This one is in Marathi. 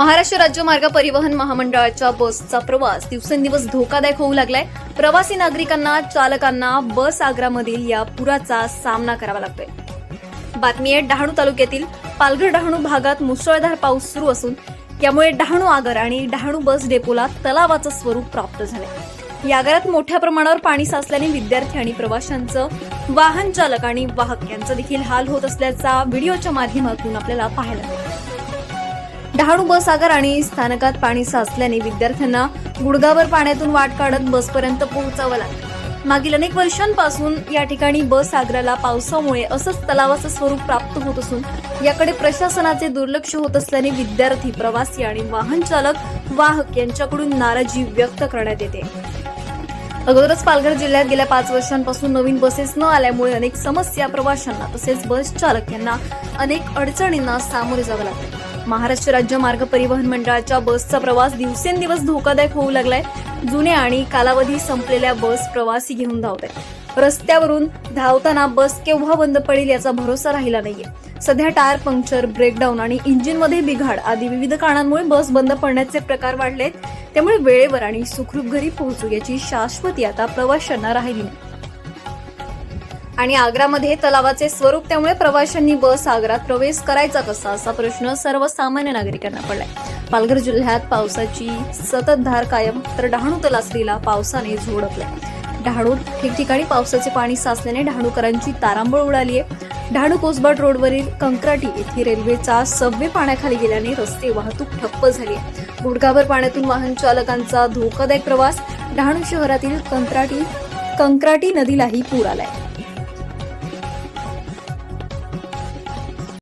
महाराष्ट्र राज्य मार्ग परिवहन महामंडळाच्या बसचा प्रवास दिवसेंदिवस धोकादायक होऊ लागलाय. प्रवासी नागरिकांना चालकांना बस आग्रामधील या पुराचा सामना करावा लागतोय. बातमी आहे डहाणू तालुक्यातील पालघर डहाणू भागात मुसळधार पाऊस सुरू असून यामुळे डहाणू आगर आणि डहाणू बस डेपोला तलावाचं स्वरूप प्राप्त झालंय. या आगारात मोठ्या प्रमाणावर पाणी साचल्याने विद्यार्थी आणि प्रवाशांचं वाहन चालक आणि वाहक यांचं देखील हाल होत असल्याचा व्हिडिओच्या माध्यमातून आपल्याला पाहायला मिळतो डहाणू बस आगार आणि स्थानकात पाणी साचल्याने विद्यार्थ्यांना गुडगावर पाण्यातून वाट काढत बसपर्यंत पोहोचावं लागलं. मागील अनेक वर्षांपासून या ठिकाणी बस आग्राला पावसामुळे असंच तलावाचं स्वरूप प्राप्त होत असून याकडे प्रशासनाचे दुर्लक्ष होत असल्याने विद्यार्थी प्रवासी आणि वाहन चालक वाहक यांच्याकडून नाराजी व्यक्त करण्यात येते. अगोदरच पालघर जिल्ह्यात गेल्या पाच वर्षांपासून नवीन बसेस न आल्यामुळे अनेक समस्या प्रवाशांना तसेच बस चालक यांना अनेक अडचणींना सामोरे जावं लागतं महाराष्ट्र राज्य मार्ग परिवहन मंडळाच्या बसचा प्रवास दिवसेंदिवस धोकादायक होऊ लागलाय. जुन्या आणि कालावधी संपलेल्या बस प्रवासी घेऊन धावत. आहेत रस्त्यावरून धावताना बस केव्हा बंद पडेल याचा भरोसा राहिला नाहीये. सध्या टायर पंक्चर ब्रेकडाऊन आणि इंजिनमध्ये बिघाड आदी विविध कारणांमुळे बस बंद पडण्याचे प्रकार वाढलेत. त्यामुळे वेळेवर आणि सुखरूप घरी पोहोचू याची शाश्वती आता प्रवाशांना राहिली नाही. आणि आग्रामध्ये तलावाचे स्वरूप त्यामुळे प्रवाशांनी बस आग्रात प्रवेश करायचा कसा असा प्रश्न सर्वसामान्य नागरिकांना पडलाय. पालघर जिल्ह्यात पावसाची सततधार कायम तर डहाणू तलासरीला पावसाने झोडपलाय डहाणू ठिकठिकाणी पावसाचे पाणी साचल्याने डहाणूकरांची तारांबळ उडाली आहे. डहाणू कोसबाट रोडवरील कंक्राटी येथे रेल्वेचा सव्वे पाण्याखाली गेल्याने रस्ते वाहतूक ठप्प झाली आहे. गुडघाभर पाण्यातून वाहन चालकांचा धोकादायक प्रवास डहाणू शहरातील कंत्राटी कंक्राटी नदीलाही पूर आलाय.